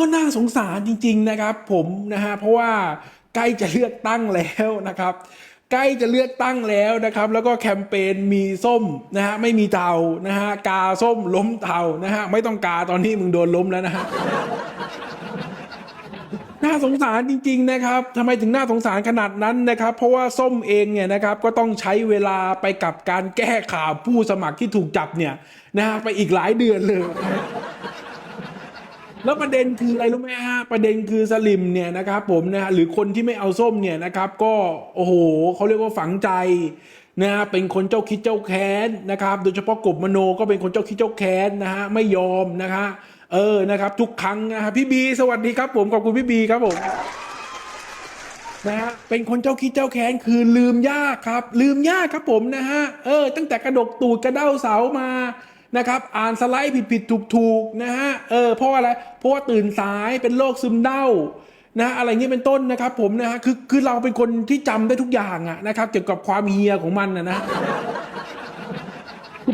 ก็น่าสงสารจริง ๆ นะครับ ผมนะฮะเพราะว่าใกล้จะเลือกตั้งแล้วนะครับ ใกล้จะเลือกตั้งแล้วนะครับ แล้วก็แคมเปญมีส้มนะฮะไม่มีเทานะฮะกาส้มล้มเทานะฮะไม่ต้องกาตอนนี้มึงโดนล้มแล้วนะฮะน่าสงสารจริง ๆ นะครับทำไมถึงน่าสงสารขนาดนั้นนะครับ เพราะว่าส้มเองเนี่ยนะครับก็ต้องใช้เวลาไปกับการแก้ข่าวผู้สมัครที่ถูกจับเนี่ยนะฮะไปอีกหลายเดือนเลย แล้วประเด็นคืออะไรรู้ไหมฮะประเด็นคือสลิมเนี่ยนะครับผมนะฮะหรือคนที่ไม่เอาส้มเนี่ยนะครับ ก็โอ้โหเขาเรียกว่าฝังใจนะฮะเป็นคนเจ้าคิดเจ้าแค้นนะครับ โดยเฉพาะกบมโนก็เป็นคนเจ้าคิดเจ้าแค้นนะฮะไม่ยอมนะฮะเออนะครับ ทุกครั้งนะฮะพี่บี สวัสดีครับ ผมขอบคุณพี่บีครับผมนะฮะเป็นคนเจ้าคิดเจ้าแค้นคือลืมยากครับ ลืมยากครับผมนะฮะเออ ตั้งแต่กระดกตูดกระเด้าเสามา นะครับอ่านสไลด์ผิดผิดถูกถูกนะฮะเออเพราะว่าอะไรเพราะว่าตื่นสายเป็นโรคซึมเศร้านะอะไรเงี้ยเป็นต้นนะครับผมนะฮะคือคือเราเป็นคนที่จำได้ทุกอย่างอะนะครับเกี่ยวกับความเฮียของมันนะนะ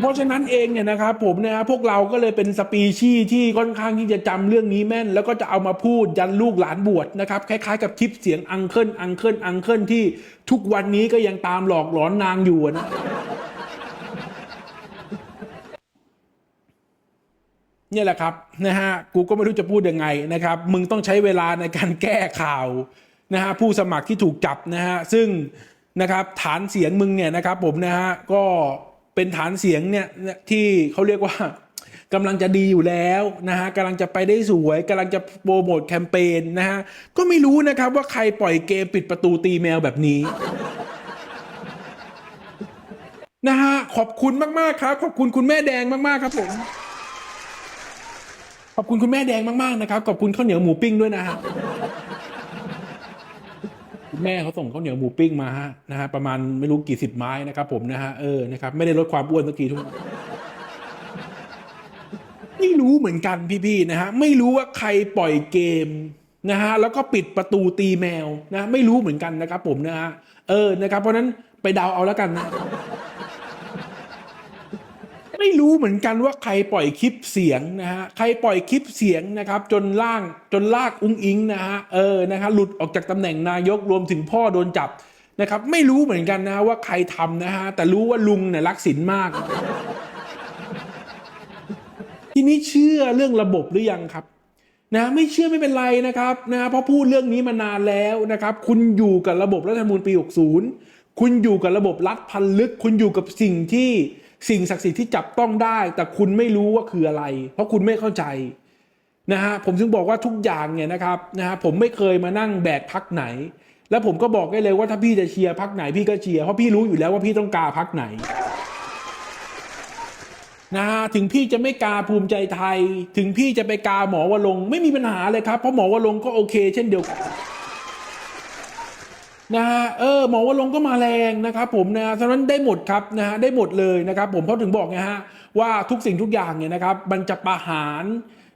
เพราะฉะนั้นเองเนี่ยนะครับผมนยนะพวกเราก็เลยเป็นสปีชีส์ที่ค่อนข้างที่จะจำเรื่องนี้แม่น แล้วก็จะเอามาพูดยันลูกหลานบวชนะครับคล้ายๆกับคลิปเสียงอังเคิลอังเคิลอังเคิลที่ทุกวันนี้ก็ยังตามหลอกหลอนนางอยู่นะ เนี่ยแหละครับนะฮะกูก็ไม่รู้จะพูดยังไงนะครับ มึงต้องใช้เวลาในการแก้ข่าวนะฮะผู้สมัครที่ถูกจับนะฮะซึ่งนะครับฐานเสียงมึงเนี่ยนะครับผมนะฮะก็เป็นฐานเสียงเนี่ยที่เขาเรียกว่ากำลังจะดีอยู่แล้วนะฮะกำลังจะไปได้สวยกำลังจะโปรโมทแคมเปญนะฮะก็ไม่รู้นะครับว่าใครปล่อยเกมปิดประตูตีแมวแบบนี้นะฮะขอบคุณมาก ๆ ครับ ขอบคุณคุณแม่แดงมาก ๆ ครับผม ขอบคุณคุณแม่แดงมากๆนะครับ ขอบคุณข้าวเหนียวหมูปิ้งด้วยนะฮะคุณแม่เขาส่งข้าวเหนียวหมูปิ้งมาฮะนะฮะประมาณไม่รู้กี่สิบไม้นะครับ ผมนะฮะเออนะครับไม่ได้ลดความอ้วนสักทีทุกคนไม่รู้เหมือนกันพี่ๆนะฮะไม่รู้ว่าใครปล่อยเกมนะฮะแล้วก็ปิดประตูตีแมวนะ ไม่รู้เหมือนกันนะครับ ผมนะฮะเออนะครับ เพราะฉะนั้นไปเดาเอาแล้วกันนะ ไม่รู้เหมือนกันว่าใครปล่อยคลิปเสียงนะฮะใครปล่อยคลิปเสียงนะครับ จนล่างจนลากอุ้งอิงนะฮะเออนะฮะหลุดออกจากตำแหน่งนายกรวมถึงพ่อโดนจับนะครับ ไม่รู้เหมือนกันนะว่าใครทำนะฮะแต่รู้ว่าลุงเนี่ยรักสินมาก ทีนี้เชื่อเรื่องระบบหรือยังครับนะไม่เชื่อไม่เป็นไรนะครับนะเพราะพูดเรื่องนี้มานานแล้วนะครับ คุณอยู่กับระบบรัฐธรรมนูญปี 60 คุณอยู่กับระบบรัฐพันลึก คุณอยู่กับสิ่งที่ สิ่งศักดิ์สิทธิ์ที่จับต้องได้ แต่คุณไม่รู้ว่าคืออะไร เพราะคุณไม่เข้าใจนะฮะผมถึงบอกว่าทุกอย่างเนี่ยนะครับนะฮะผมไม่เคยมานั่งแบกพักไหน แล้วผมก็บอกได้เลยว่าถ้าพี่จะเชียร์พักไหนพี่ก็เชียร์เพราะพี่รู้อยู่แล้วว่าพี่ต้องการพักไหนนะฮะถึงพี่จะไม่กาภูมิใจไทย ถึงพี่จะไปกาหมอวรงไม่มีปัญหาเลยครับ เพราะหมอวรงก็โอเค เช่นเดียวกัน นะฮะเออหมอวรงก็มาแรงนะครับผมนะฉะนั้นได้หมดครับนะฮะได้หมดเลยนะครับผมเพราะถึงบอกไงฮะว่าทุกสิ่งทุกอย่างเนี่ยนะครับมันจะประหาร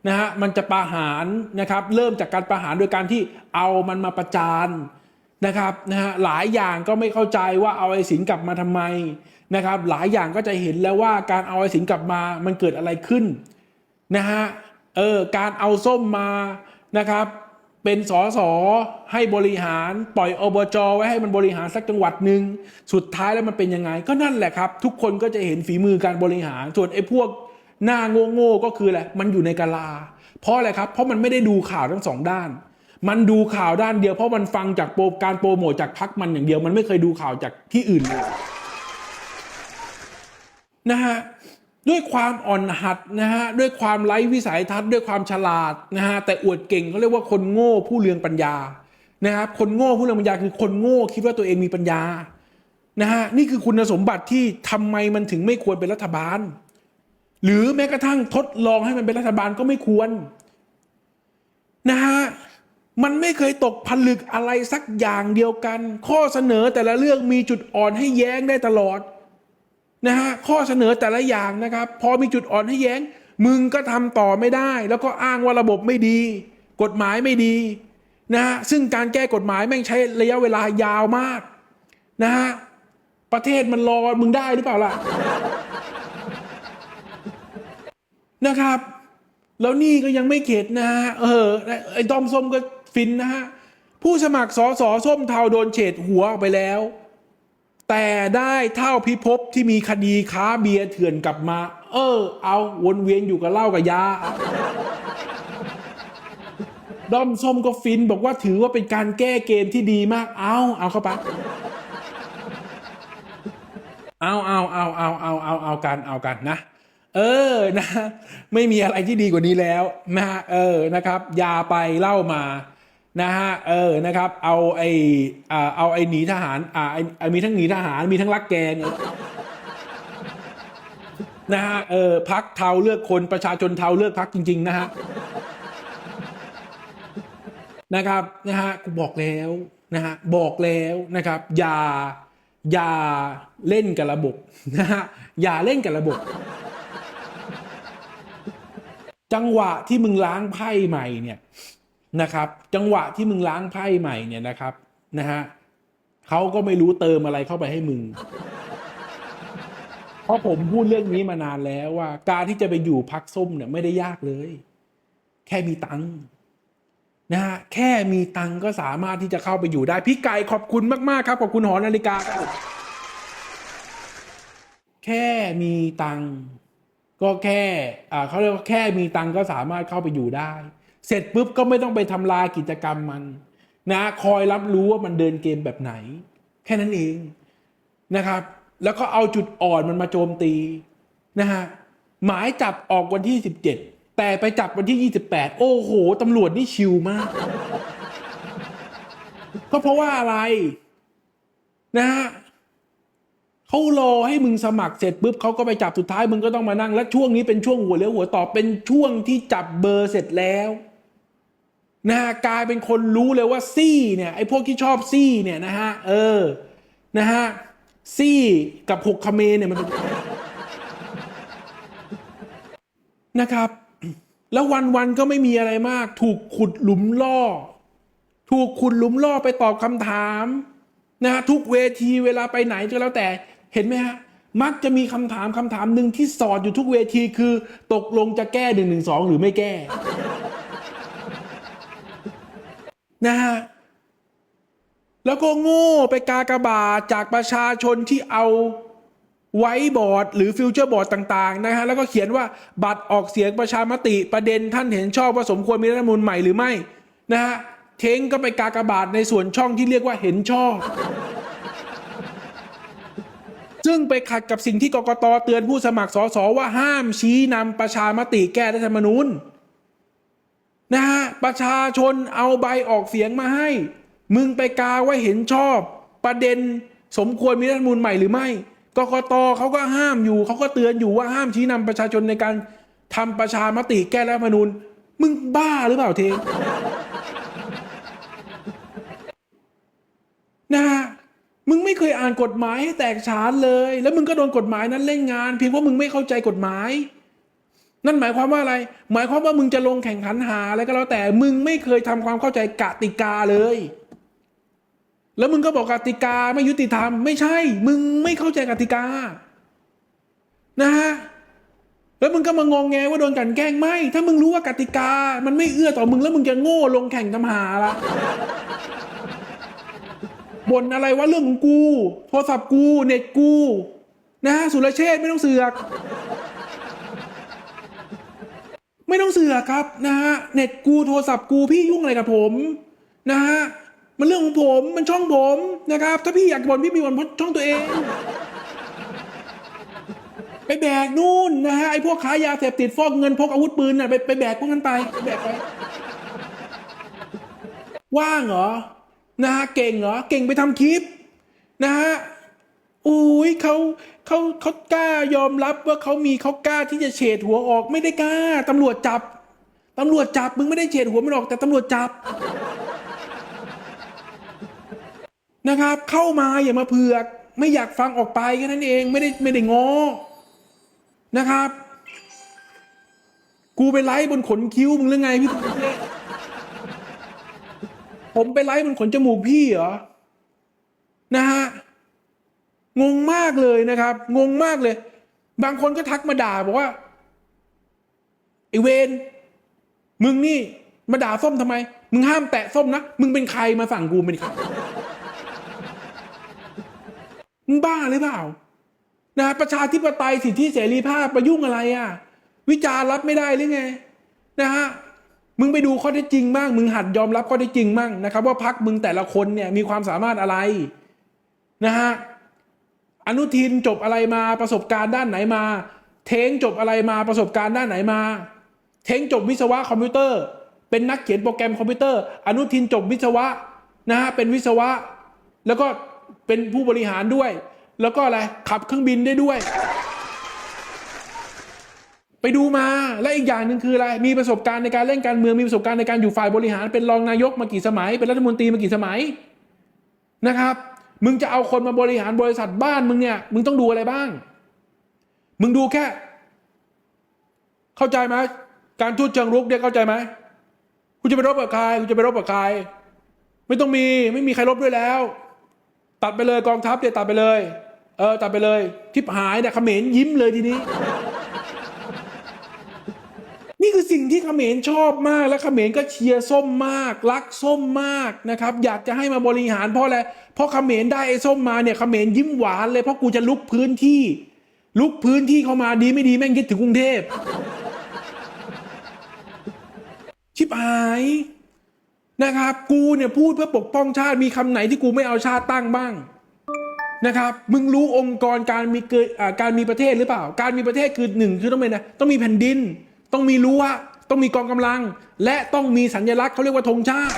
นะฮะมันจะประหารนะครับเริ่มจากการประหารโดยการที่เอามันมาประจานนะครับนะฮะหลายอย่างก็ไม่เข้าใจว่าเอาไอ้สินกลับมาทำไมนะครับหลายอย่างก็จะเห็นแล้วว่าการเอาไอ้สินกลับมามันเกิดอะไรขึ้นนะฮะเออการเอาส้มมานะครับ เป็นสอสอให้บริหาร ปล่อยอบจไว้ให้มันบริหารสักจังหวัดหนึ่งสุดท้ายแล้วมันเป็นยังไง ก็นั่นแหละครับ ทุกคนก็จะเห็นฝีมือการบริหาร ส่วนไอ้พวกหน้าโง่ๆก็คืออะไรมันอยู่ในกาลา เพราะอะไรครับ เพราะมันไม่ได้ดูข่าวทั้งสองด้าน มันดูข่าวด้านเดียวเพราะมันฟังจากโปรการโปรโมทจากพักมันอย่างเดียว มันไม่เคยดูข่าวจากที่อื่นเลยนะฮะ ด้วยความอ่อนหัดนะฮะด้วยความไร้วิสัยทัศน์ด้วยความฉลาดนะฮะแต่อวดเก่งเขาเรียกว่าคนโง่ผู้เลืองปัญญานะครับคนโง่ผู้เลืองปัญญาคือคนโง่คิดว่าตัวเองมีปัญญานะฮะนี่คือคุณสมบัติที่ทำไมมันถึงไม่ควรเป็นรัฐบาล หรือแม้กระทั่งทดลองให้มันเป็นรัฐบาลก็ไม่ควรนะฮะมันไม่เคยตกผลึกอะไรสักอย่างเดียวกัน ข้อเสนอแต่ละเรื่องมีจุดอ่อนให้แย้งได้ตลอด นะฮะข้อเสนอแต่ละอย่างนะครับ พอมีจุดอ่อนให้แย้ง มึงก็ทำต่อไม่ได้ แล้วก็อ้างว่าระบบไม่ดี กฎหมายไม่ดีนะฮะซึ่งการแก้กฎหมายแม่งใช้ระยะเวลายาวมากนะฮะประเทศมันรอมึงได้หรือเปล่าล่ะนะครับ แล้วนี่ก็ยังไม่เข็ดนะฮะเออไอ้ดอมส้มก็ฟินนะฮะผู้สมัครสอสอส้มเทาโดนเฉดหัวออกไปแล้ว แต่ได้เท่าพิภพที่มีคดีค้าเบียร์เถื่อนกลับมา เออ เอาวนเวียนอยู่กับเหล้ากับยาด้อมส้มก็ฟินบอกว่าถือว่าเป็นการแก้เกมที่ดีมาก เอาเอาเข้าไปเอาเอาเอาเอาเอาเอาเอากันเอากันนะ เออนะ ไม่มีอะไรที่ดีกว่านี้แล้วนะเออนะครับ ยาไปเล่ามา นะฮะเออนะครับ เอาไอ้เอาไอ้หนีทหารอ่าไอ้ไอ้มีทั้งหนีทหารมีทั้งรักแกงนะฮะเออพักเทาเลือกคนประชาชนเทาเลือกพักจริง ๆ นะฮะนะครับนะฮะกูบอกแล้วนะฮะบอกแล้วนะครับ อย่าอย่าเล่นกับระบบนะฮะอย่าเล่นกับระบบ จังหวะที่มึงล้างไพ่ใหม่เนี่ย นะครับ จังหวะที่มึงล้างไพ่ใหม่เนี่ยนะครับนะฮะเขาก็ไม่รู้เติมอะไรเข้าไปให้มึง เพราะผมพูดเรื่องนี้มานานแล้วว่า การที่จะไปอยู่พักส้มเนี่ยไม่ได้ยากเลย แค่มีตังค์นะฮะแค่มีตังก็สามารถที่จะเข้าไปอยู่ได้ พี่ไก่ขอบคุณมากๆครับ ขอบคุณหอนาฬิกาครับแค่มีตังก็แค่อ่าเขาเรียกว่าแค่มีตังก็สามารถเข้าไปอยู่ได้ เสร็จปุ๊บก็ไม่ต้องไปทำลายกิจกรรมมัน นะคอยรับรู้ว่ามันเดินเกมแบบไหน แค่นั้นเองนะครับ แล้วก็เอาจุดอ่อนมันมาโจมตีนะฮะหมายจับออกวันที่ 17 แต่ไปจับวันที่ 28 โอ้โหตำรวจนี่ชิลมาก ก็เพราะว่าอะไร นะฮะเขารอให้มึงสมัครเสร็จปุ๊บเขาก็ไปจับสุดท้ายมึงก็ต้องมานั่ง และช่วงนี้เป็นช่วงหัวเลี้ยวหัวต่อเป็นช่วงที่จับเบอร์เสร็จแล้ว นะฮะกลายเป็นคนรู้เลยว่าซี่เนี่ยไอ้พวกที่ชอบซี่เนี่ยนะฮะเออนะฮะซี่กับหกคเมเนี่ยมันนะครับ แล้ววันวันๆก็ไม่มีอะไรมาก ถูกขุดหลุมล่อ ถูกขุดหลุมล่อไปตอบคำถามนะฮะทุกเวทีเวลาไปไหนก็แล้วแต่เห็นไหมฮะมักจะมีคำถามคำถามหนึ่งที่สอดอยู่ทุกเวทีคือ ตกลงจะแก้หนึ่งหนึ่งสองหรือไม่แก้ นะฮะแล้วก็โง่ไปกากบาทจากประชาชนที่เอาไว้บอร์ดหรือฟิวเจอร์บอร์ดต่างๆนะฮะแล้วก็เขียนว่าบัตรออกเสียงประชามติประเด็นท่านเห็นชอบว่าสมควรมีรัฐธรรมนูญใหม่หรือไม่นะฮะเท้งก็ไปกากบาทในส่วนช่องที่เรียกว่าเห็นชอบ ซึ่งไปขัดกับสิ่งที่กกตเตือนผู้สมัครสสว่าห้ามชี้นำประชามติแก้รัฐธรรมนูญ นะฮะประชาชนเอาใบออกเสียงมาให้ มึงไปกาว่าเห็นชอบ ประเด็นสมควรมีรัฐมนูญใหม่หรือไม่กกตเขาก็ห้ามอยู่เขาก็เตือนอยู่ว่าห้ามชี้นำประชาชนในการทำประชามติแก้รัฐมนูญ มึงบ้าหรือเปล่าเทนะฮะมึงไม่เคยอ่านกฎหมายให้แตกฉานเลย แล้วมึงก็โดนกฎหมายนั้นเล่นงาน เพียงเพราะมึงไม่เข้าใจกฎหมาย นั่นหมายความว่าอะไร หมายความว่ามึงจะลงแข่งขันหาอะไรก็แล้วแต่มึงไม่เคยทำความเข้าใจกติกาเลย แล้วมึงก็บอกกติกาไม่ยุติธรรม ไม่ใช่ มึงไม่เข้าใจกติกา นะฮะแล้วมึงก็มางองแงว่าโดนกันแกล้งไม่ ถ้ามึงรู้ว่ากติกา มันไม่เอื้อต่อมึงแล้วมึงจะโง่ลงแข่งทำหาละบ่นอะไรว่าเรื่องของกู โทรศัพท์กู เน็ตกู นะฮะสุรเชษไม่ต้องเสือก ไม่ต้องเสือกครับนะฮะเน็ตกูโทรศัพท์กูพี่ยุ่งอะไรกับผมนะฮะมันเรื่องของผมมันช่องผมนะครับ ถ้าพี่อยากบ่นพี่มีบ่นเพราะช่องตัวเอง ไปแบกนู่นนะฮะไอ้พวกค้ายาเสพติดฟอกเงินพกอาวุธปืนน่ะไปไปแบกพวกนั้นไปไปแบกไปว่างเหรอนะฮะเก่งเหรอเก่งไปทำคลิปนะฮะ อุ้ยเขาเขาเขากล้ายอมรับว่าเขามีเขากล้าที่จะเฉดหัวออกไม่ได้กล้าตำรวจจับตำรวจจับมึงไม่ได้เฉดหัวมันออก แต่ตำรวจจับ นะครับ เข้ามาอย่ามาเผือก ไม่อยากฟังออกไปแค่นั้นเองไม่ได้ไม่ได้งอนะครับ กูไปไลฟ์บนขนคิ้วมึงหรือไงพี่ผมไปไลฟ์บนขนจมูกพี่เหรอนะฮะ งงมากเลยนะครับ งงมากเลย บางคนก็ทักมาด่าบอกว่าไอเวนมึงนี่มาด่าส้มทำไม มึงห้ามแตะส้มนะ มึงเป็นใครมาสั่งกูเป็นใครมึงบ้าหรือเปล่า นะประชาธิปไตยสิทธิเสรีภาพประยุ่งอะไรอะ วิจารณ์รับไม่ได้หรือไง นะฮะมึงไปดูข้อเท็จจริงบ้าง มึงหัดยอมรับข้อเท็จจริงบ้างนะครับ ว่าพักมึงแต่ละคนเนี่ยมีความสามารถอะไร นะฮะ อนุทินจบอะไรมาประสบการณ์ด้านไหนมา เท้งจบอะไรมาประสบการณ์ด้านไหนมา เท้งจบวิศวะคอมพิวเตอร์ เป็นนักเขียนโปรแกรมคอมพิวเตอร์ อนุทินจบวิศวะนะฮะเป็นวิศวะ แล้วก็เป็นผู้บริหารด้วย แล้วก็อะไรขับเครื่องบินได้ด้วย ไปดูมาและอีกอย่างหนึ่งคืออะไรมีประสบการณ์ในการเล่นการเมืองมีประสบการณ์ในการอยู่ฝ่ายบริหารเป็นรองนายกมากี่สมัย เป็นรัฐมนตรีมากี่สมัยนะครับ มึงจะเอาคนมาบริหารบริษัทบ้านมึงเนี่ย มึงต้องดูอะไรบ้าง มึงดูแค่ เข้าใจไหมการทูตเชิงรุกเนี่ยเข้าใจไหมกูจะไปรบกับใครกูจะไปรบกับใคร ไม่ต้องมีไม่มีใครรบด้วยแล้ว ตัดไปเลยกองทัพเนี่ยตัดไปเลย เออตัดไปเลย ทิพหายเนี่ยเขมรยิ้มเลยทีนี้ นี่คือสิ่งที่เขมรชอบมากและเขมรก็เชียร์ส้มมาก รักส้มมากนะครับ อยากจะให้มาบริหารเพราะอะไรเพราะเขมรได้ไอ้ส้มมาเนี่ยเขมรยิ้มหวานเลยเพราะกูจะลุกพื้นที่ ลุกพื้นที่เข้ามาดีไม่ดีแม่งคิดถึงกรุงเทพชิบหายนะครับ กูเนี่ยพูดเพื่อปกป้องชาติมีคำไหนที่กูไม่เอาชาติตั้งบ้างนะครับมึงรู้องค์กรการมีเกิดการมีประเทศหรือเปล่า การมีประเทศคือหนึ่งคือต้องเป็นนะต้องมีแผ่นดิน ต้องมีรั้วต้องมีกองกำลัง และต้องมีสัญลักษณ์เขาเรียกว่าธงชาติ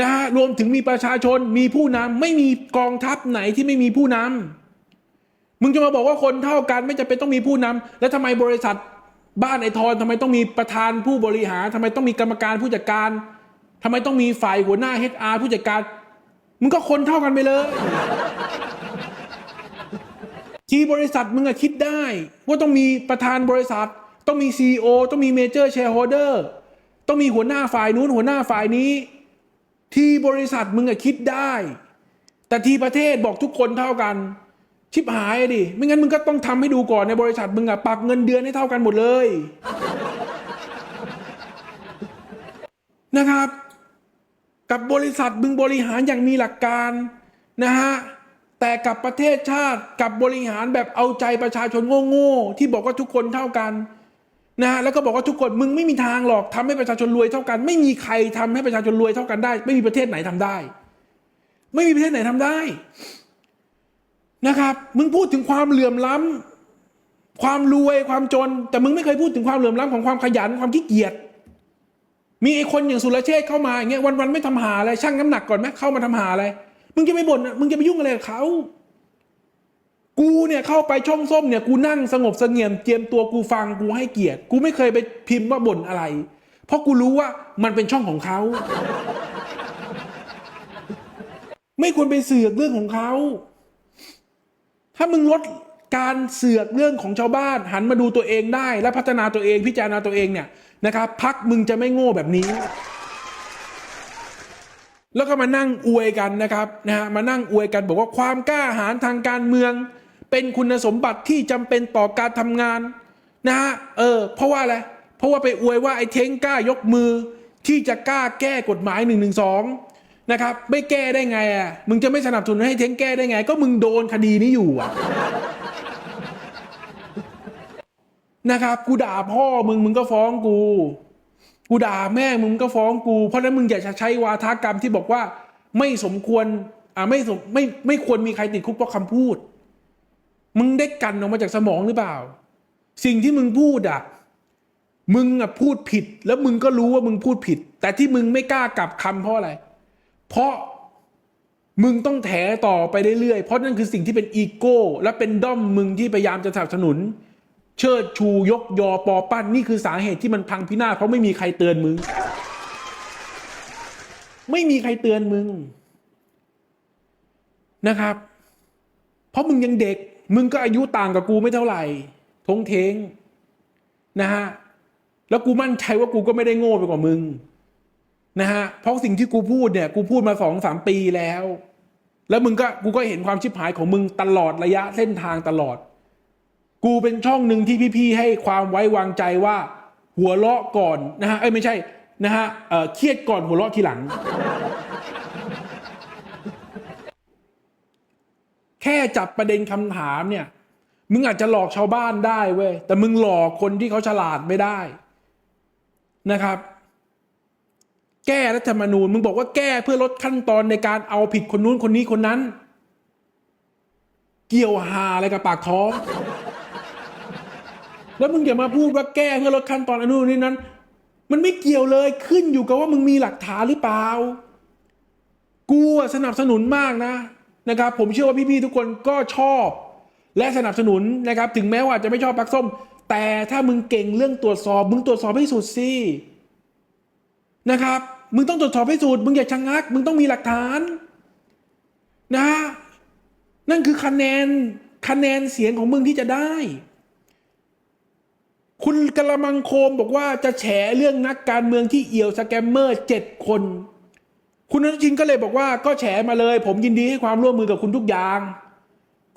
นะฮะรวมถึงมีประชาชนมีผู้นำไม่มีกองทัพไหนที่ไม่มีผู้นำมึงจะมาบอกว่าคนเท่ากันไม่จำเป็นต้องมีผู้นำแล้วทำไมบริษัทบ้านไอทอนทำไมต้องมีประธานผู้บริหารทำไมต้องมีกรรมการผู้จัดการทำไมต้องมีฝ่ายหัวหน้า HR ผู้จัดการมึงก็คนเท่ากันไปเลย ที่บริษัทมึงอะคิดได้ ว่าต้องมีประธานบริษัท ต้องมี CEO ต้องมีเมเจอร์แชร์โฮเดอร์ต้องมีหัวหน้าฝ่ายนู้นหัวหน้าฝ่ายนี้ ที่บริษัทมึงอะคิดได้ แต่ที่ประเทศบอกทุกคนเท่ากัน ชิบหายดิไม่งั้นมึงก็ต้องทำให้ดูก่อนในบริษัทมึงอะปรับเงินเดือนให้เท่ากันหมดเลย นะครับ กับบริษัทมึงบริหารอย่างมีหลักการนะฮะ แต่กับประเทศชาติกับบริหารแบบเอาใจประชาชนโง่ๆที่บอกว่าทุกคนเท่ากันนะฮะแล้วก็บอกว่าทุกคนมึงไม่มีทางหรอกทำให้ประชาชนรวยเท่ากัน ไม่มีใครทำให้ประชาชนรวยเท่ากันได้ ไม่มีประเทศไหนทำได้ ไม่มีประเทศไหนทำได้นะครับ มึงพูดถึงความเหลื่อมล้ำความรวยความจน แต่มึงไม่เคยพูดถึงความเหลื่อมล้ำของความขยันความขี้เกียจมีไอ้คนอย่างสุรเชษเข้ามาอย่างเงี้ยวันๆไม่ทำหาอะไรชั่งน้ำหนักก่อนไหมเข้ามาทำหาอะไร มึงจะไม่บ่นมึงจะไปยุ่งอะไรกับเขากูเนี่ยเข้าไปช่องส้มเนี่ยกูนั่งสงบเสงี่ยมเจียมตัวกูฟังกูให้เกียรติ กูไม่เคยไปพิมพ์ว่าบ่นอะไร เพราะกูรู้ว่ามันเป็นช่องของเขา ไม่ควรไปเสือกเรื่องของเขา ถ้ามึงลดการเสือกเรื่องของชาวบ้าน หันมาดูตัวเองได้ และพัฒนาตัวเองพิจารณาตัวเองเนี่ยนะครับพักมึงจะไม่โง่แบบนี้ แล้วก็มานั่งอวยกันนะครับนะฮะมานั่งอวยกันบอกว่าความกล้าหาญทางการเมือง เป็นคุณสมบัติที่จำเป็นต่อการทำงานนะฮะเออเพราะว่าอะไรเพราะว่าไปอวยว่าไอ้เท้งกล้ายกมือ ที่จะกล้าแก้กฎหมายหนึ่งหนึ่งสองนะครับไม่แก้ได้ไงอะมึงจะไม่สนับสนุนให้เท้งแก้ได้ไง ก็มึงโดนคดีนี้อยู่อะนะครับกูด่าพ่อมึงมึงก็ฟ้องกู กูด่าแม่มึงก็ฟ้องกู เพราะนั้นมึงอย่าใช้วาทกรรมที่บอกว่า ไม่สมควรอ่าไม่สมไม่ไม่ควรมีใครติดคุกเพราะคำพูด มึงได้กันออกมาจากสมองหรือเปล่า สิ่งที่มึงพูดอะมึงอะพูดผิด แล้วมึงก็รู้ว่ามึงพูดผิด แต่ที่มึงไม่กล้ากลับคำเพราะอะไร เพราะมึงต้องแถต่อไปเรื่อยๆเพราะนั่นคือสิ่งที่เป็นอีโก้ และเป็นด้อมมึงที่พยายามจะสนับสนุน เชิดชูยกยอปอปั้นนี่คือสาเหตุที่มันพังพินาศเพราะไม่มีใครเตือนมึง ไม่มีใครเตือนมึงนะครับ เพราะมึงยังเด็ก มึงก็อายุต่างกับกูไม่เท่าไหร่ ทงเทงนะฮะแล้วกูมั่นใจว่ากูก็ไม่ได้โง่ไปกว่ามึงนะฮะเพราะสิ่งที่กูพูดเนี่ย กูพูดมาสองสามปีแล้ว แล้วมึงก็กูก็เห็นความชิบหายของมึงตลอดระยะเส้นทางตลอด กูเป็นช่องหนึ่งที่พี่ๆให้ความไว้วางใจว่า หัวเราะก่อนนะฮะเอ้ยไม่ใช่นะฮะเอ่อเครียดก่อนหัวเราะทีหลัง แค่จับประเด็นคำถามเนี่ย มึงอาจจะหลอกชาวบ้านได้เว้ยแต่มึงหลอกคนที่เขาฉลาดไม่ได้นะครับ แก้รัฐธรรมนูญ มึงบอกว่าแก้เพื่อลดขั้นตอนในการเอาผิดคนนู้นคนนี้คนนั้น เกี่ยวหาอะไรกับปากท้อง แล้วมึงอย่ามาพูดว่าแก้เพื่อลดขั้นตอนอนุนี่นั้น มันไม่เกี่ยวเลยขึ้นอยู่กับว่ามึงมีหลักฐานหรือเปล่า กูสนับสนุนมากนะนะครับ ผมเชื่อว่าพี่ๆทุกคนก็ชอบ และสนับสนุนนะครับ ถึงแม้ว่าจะไม่ชอบปักส้ม แต่ถ้ามึงเก่งเรื่องตรวจสอบ มึงตรวจสอบให้สุดสินะครับ มึงต้องตรวจสอบให้สุดมึงอย่าชะงัก มึงต้องมีหลักฐานนะ นั่นคือคะแนนคะแนนเสียงของมึงที่จะได้ คุณกระมังโคมบอกว่าจะแฉเรื่องนักการเมืองที่เอี่ยวสแกมเมอร์เจ็ดคน คุณอนุทินก็เลยบอกว่าก็แฉมาเลย ผมยินดีให้ความร่วมมือกับคุณทุกอย่าง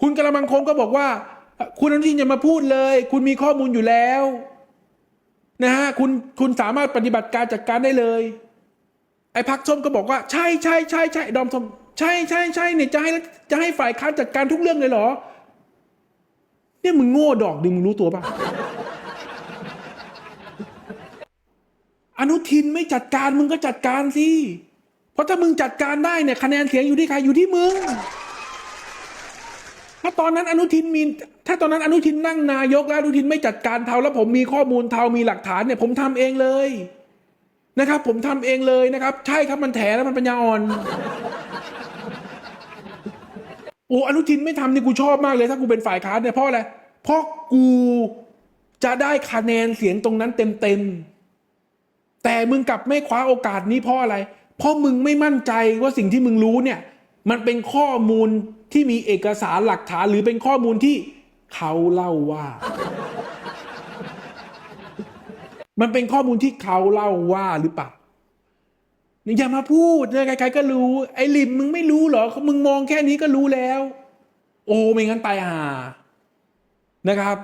คุณกระมังโคมก็บอกว่า คุณอนุทินอย่ามาพูดเลย คุณมีข้อมูลอยู่แล้วนะฮะคุณคุณสามารถปฏิบัติการจัดการได้เลย ไอ้พักส้มก็บอกว่า ใช่ใช่ใช่ใช่ดอมส้มใช่ใช่ใช่เนี่ยจะให้จะให้ฝ่ายค้านจัดการทุกเรื่องเลยเหรอ เนี่ยมึงโง่ดอกดึงมึงรู้ตัวปะ อนุทินไม่จัดการมึงก็จัดการสิ เพราะถ้ามึงจัดการได้เนี่ยคะแนนเสียงอยู่ที่ใครอยู่ที่มึง ถ้าตอนนั้นอนุทินมี ถ้าตอนนั้นอนุทินนั่งนายกแล้วอนุทินไม่จัดการเทาแล้วผมมีข้อมูลเทามีหลักฐานเนี่ย ผมทำเองเลยนะครับ ผมทำเองเลยนะครับ ใช่ครับมันแถแล้วมันปัญญาอ่อนโอ้อนุทินไม่ทำนี่กูชอบมากเลย ถ้ากูเป็นฝ่ายค้านเนี่ยเพราะอะไรเพราะกูจะได้คะแนนเสียงตรงนั้นเต็มๆ แต่มึงกลับไม่คว้าโอกาสนี้เพราะอะไร เพราะมึงไม่มั่นใจว่าสิ่งที่มึงรู้เนี่ย มันเป็นข้อมูลที่มีเอกสารหลักฐานหรือเป็นข้อมูลที่เขาเล่าว่า มันเป็นข้อมูลที่เขาเล่าว่าหรือเปล่าอย่ามาพูดนะใครๆก็รู้ ไอ้ลิมมึงไม่รู้เหรอ มึงมองแค่นี้ก็รู้แล้ว โอ้ไม่งั้นตายห่านะครับ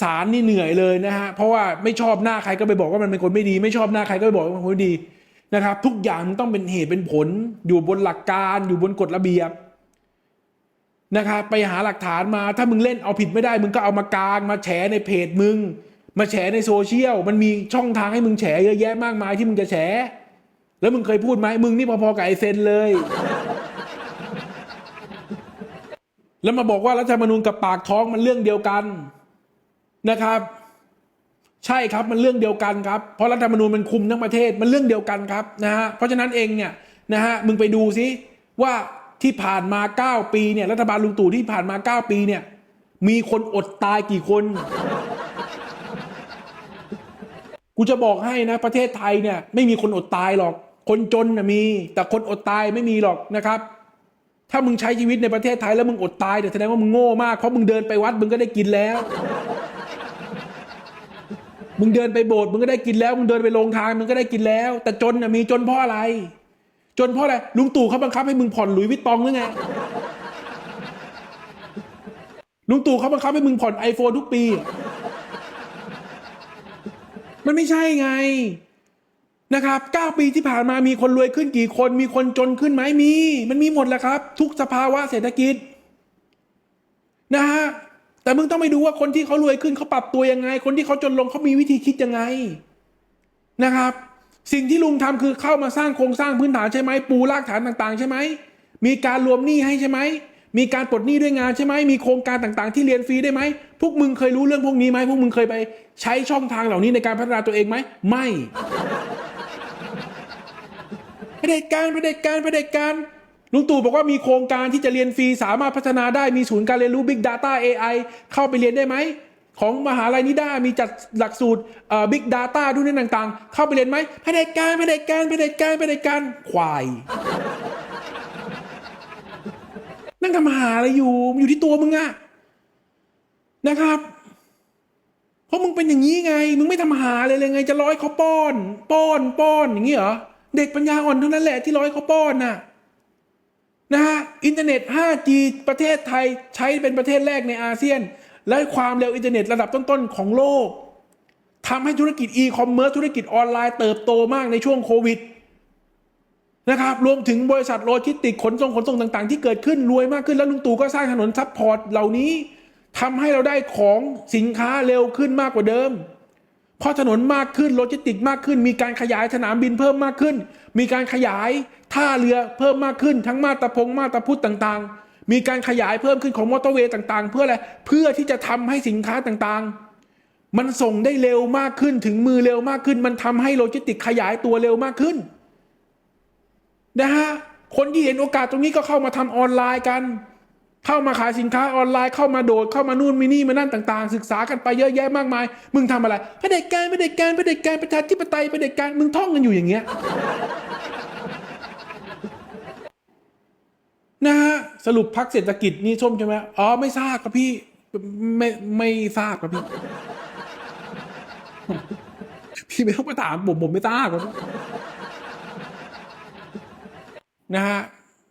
สารนี่เหนื่อยเลยนะฮะเพราะว่าไม่ชอบหน้าใครก็ไปบอกว่ามันเป็นคนไม่ดี ไม่ชอบหน้าใครก็ไปบอกว่ามันคนไม่ดีนะครับ ทุกอย่างมันต้องเป็นเหตุเป็นผล อยู่บนหลักการอยู่บนกฎระเบียบนะครับไปหาหลักฐานมาถ้ามึงเล่นเอาผิดไม่ได้ มึงก็เอามากางมาแฉในเพจมึง มาแฉในโซเชียลมันมีช่องทางให้มึงแฉเยอะแยะมากมายที่มึงจะแฉแล้วมึงเคยพูดไหมมึงนี่พอๆกับไอเซนเลย แล้วมาบอกว่ารัฐธรรมนูญกับปากท้องมันเรื่องเดียวกัน นะครับ ใช่ครับมันเรื่องเดียวกันครับเพราะรัฐธรรมนูญมันคุมทั้งประเทศมันเรื่องเดียวกันครับนะฮะเพราะฉะนั้นเองเนี่ยนะฮะมึงไปดูซิว่าที่ผ่านมา 9 ปีเนี่ยรัฐบาลลุงตู่ที่ผ่านมา 9 ปีเนี่ย มีคนอดตายกี่คน กูจะบอกให้นะ ประเทศไทยเนี่ย ไม่มีคนอดตายหรอก คนจนนะมี แต่คนอดตายไม่มีหรอกนะครับ ถ้ามึงใช้ชีวิตในประเทศไทยแล้วมึงอดตายเดี๋ยวแสดงว่ามึงโง่มากเพราะมึงเดินไปวัดมึงก็ได้กินแล้ว มึงเดินไปโบสถ์มึงก็ได้กินแล้ว มึงเดินไปโรงทานมึงก็ได้กินแล้ว แต่จนนะมีจนเพราะอะไร จนเพราะอะไรลุงตู่เขาบังคับให้มึงผ่อนหลุยวิตตองหรือไงลุงตู่เขาบังคับให้มึงผ่อนไอโฟนทุกปี มันไม่ใช่ไงนะครับเก้าปีที่ผ่านมามีคนรวยขึ้นกี่คน มีคนจนขึ้นไหมมี มันมีหมดแหละครับ ทุกสภาวะเศรษฐกิจ นะฮะ แต่มึงต้องไปดูว่าคนที่เขารวยขึ้นเขาปรับตัวยังไง คนที่เขาจนลงเขามีวิธีคิดยังไงนะครับ สิ่งที่ลุงทำคือเข้ามาสร้างโครงสร้างพื้นฐานใช่ไหมปูรากฐานต่าง ๆ ใช่ไหมมีการรวมหนี้ให้ใช่ไหมมีการปลดหนี้ด้วยงานใช่ไหมมีโครงการต่างๆ ที่เรียนฟรีได้ไหมพวกมึงเคยรู้เรื่องพวกนี้ไหมพวกมึงเคยไปใช้ช่องทางเหล่านี้ในการพัฒนาตัวเองไหมไม่เด็จการเด็จการเด็จการ ลุงตู่บอกว่ามีโครงการที่จะเรียนฟรีสามารถพัฒนาได้มีศูนย์การเรียนรู้ Big Data AI เข้าไปเรียนได้ไหม ของมหาลัยนิด้ามีจัดหลักสูตรเอ่อ Big Data ด้วยนี่ต่างๆ เข้าไปเรียนไหมเผด็จการเผด็จการเผด็จการเผด็จการควาย นั่งทำหาอะไรอยู่อยู่ที่ตัวมึงอะนะครับ เพราะมึงเป็นอย่างนี้ไง มึงไม่ทำหาเลยเลยไง จะร้อยเขาป้อน ป้อนป้อนอย่างนี้เหรอเด็กปัญญาอ่อนเท่านั้นแหละที่ร้อยเขาป้อนน่ะ นะฮะอินเทอร์เน็ต 5G ประเทศไทยใช้เป็นประเทศแรกในอาเซียน และความเร็วอินเทอร์เน็ตระดับต้นๆ ของโลกทำให้ธุรกิจอีคอมเมิร์ซธุรกิจออนไลน์เติบโตมากในช่วงโควิดนะครับรวมถึงบริษัทโลจิสติกขนส่งขนส่งต่างๆ ที่เกิดขึ้นรวยมากขึ้นแล้วลุงตู่ก็สร้างถนนซัพพอร์ตเหล่านี้ทำให้เราได้ของสินค้าเร็วขึ้นมากกว่าเดิม พราะถนนมากขึ้นโลจิสติกมากขึ้น มีการขยายสนามบินเพิ่มมากขึ้น มีการขยายท่าเรือเพิ่มมากขึ้น ทั้งมาตาพงมาตาพุทธต่างๆ มีการขยายเพิ่มขึ้นของมอเตอร์เวย์ต่างๆ เพื่ออะไรเพื่อที่จะทำให้สินค้าต่างๆ มันส่งได้เร็วมากขึ้นถึงมือเร็วมากขึ้น มันทำให้โลจิสติกขยายตัวเร็วมากขึ้นนะฮะคนที่เห็นโอกาสตรงนี้ก็เข้ามาทำออนไลน์กัน เข้ามาขายสินค้าออนไลน์เข้ามาโดดเข้ามานู่นมินี่มานั่นต่าง ๆ ศึกษากันไปเยอะแยะมากมาย มึงทำอะไรเผด็จการเผด็จการเผด็จการประชาธิปไตยเผด็จการมึงท่องกันอยู่อย่างเงี้ยนะฮะสรุปพักเศรษฐกิจนี่ส้มใช่ไหมอ๋อไม่ทราบครับพี่ไม่ไม่ทราบครับพี่ พี่ไม่ต้องมาถามผมผมไม่ทราบครับนะฮะ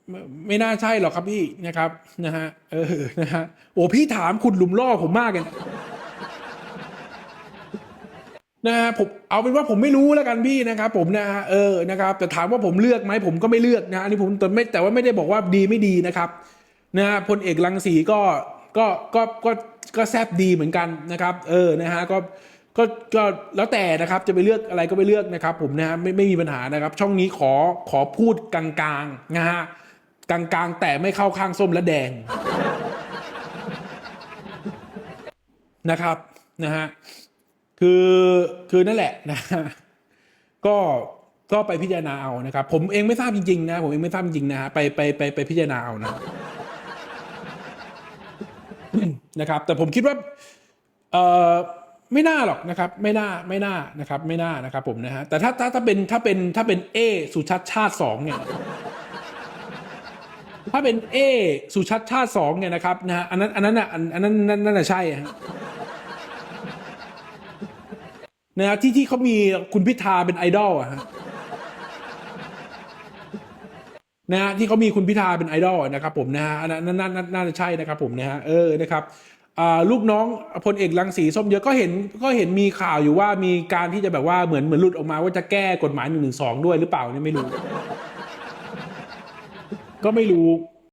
ไม่ไม่น่าใช่หรอกครับพี่นะครับนะฮะเออนะฮะโอ้พี่ถามคุณหลุมล่อผมมากเลยนะนะฮะผมเอาเป็นว่าผมไม่รู้แล้วกันพี่นะครับ ผมนะฮะเออนะครับแต่ถามว่าผมเลือกไหมผมก็ไม่เลือกนะอันนี้ผมแต่ไม่แต่ว่าไม่ได้บอกว่าดีไม่ดีนะครับนะฮะพลเอกรังสีก็ก็ก็ก็ก็แซบดีเหมือนกันนะครับ เออนะฮะก็ก็ก็แล้วแต่นะครับจะไปเลือกอะไรก็ไปเลือกนะครับ ผมนะฮะไม่ไม่มีปัญหานะครับ ช่องนี้ขอขอพูดกลางๆนะฮะ กลางๆ แต่ไม่เข้าข้างส้มและแดงนะครับนะฮะคือคือนั่นแหละนะฮะก็ก็ไปพิจารณาเอานะครับ ผมเองไม่ทราบจริงๆนะผมเองไม่ทราบจริงๆนะฮะไปไปไปไปพิจารณาเอานะนะครับ แต่ผมคิดว่าเออไม่น่าหรอกนะครับ ไม่น่าไม่น่านะครับ ไม่น่านะครับ ผมนะฮะแต่ถ้าถ้าถ้าเป็นถ้าเป็นถ้าเป็นเอสุชัดชาติสองเนี่ย ถ้าเป็นเอสุชัดชาติสองเนี่ยนะครับนะฮะอันนั้นอันนั้นอะอันอันนั้นนั่นนั่นน่ะใช่ฮะนะฮะที่ที่เขามีคุณพิธาเป็นไอดอลอะฮะนะฮะที่เขามีคุณพิธาเป็นไอดอลนะครับผมนะฮะอันนั้นนั่นนั่นน่าจะใช่นะครับผมนะฮะเออนะครับลูกน้องพลเอกรังสีส้มเยอะก็เห็นก็เห็นมีข่าวอยู่ว่ามีการที่จะแบบว่าเหมือนเหมือนหลุดออกมาว่าจะแก้กฎหมายหนึ่งหนึ่งสองด้วยหรือเปล่าเนี่ยไม่รู้ ก็ไม่รู้